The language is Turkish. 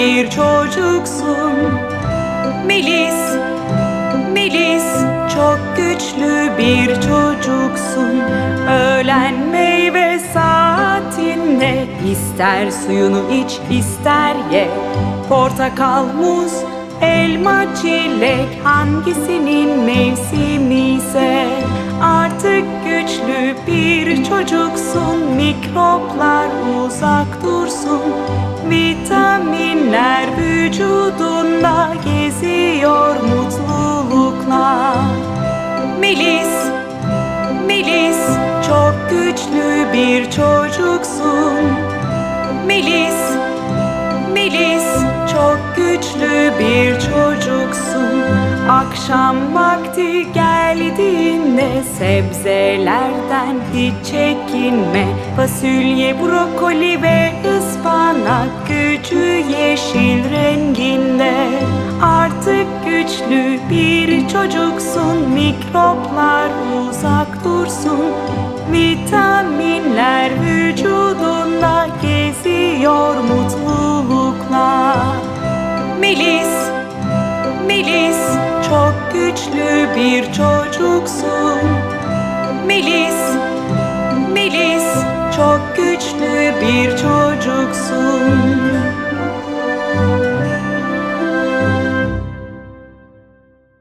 bir çocuksun. Melis, Melis çok güçlü bir çocuksun. Öğlen meyve saatinde ister suyunu iç ister ye. Portakal, muz, elma, çilek hangisinin mevsimi ise çocuksun Mikroplar uzak dursun. Vitaminler vücudunda geziyor mutlulukla Melis, Melis çok güçlü bir çocuksun. Melis, Melis çok güçlü bir çocuksun. Akşam vakti geldiğinde sebzelerden hiç çekinme. Fasulye, brokoli ve ıspanak gücü yeşil renginde. Artık güçlü bir çocuksun Mikroplar uzak dursun. Vitaminler vücudunda geziyor mutlulukla. Melis, Melis çok güçlü bir çocuksun güçlü bir çocuksun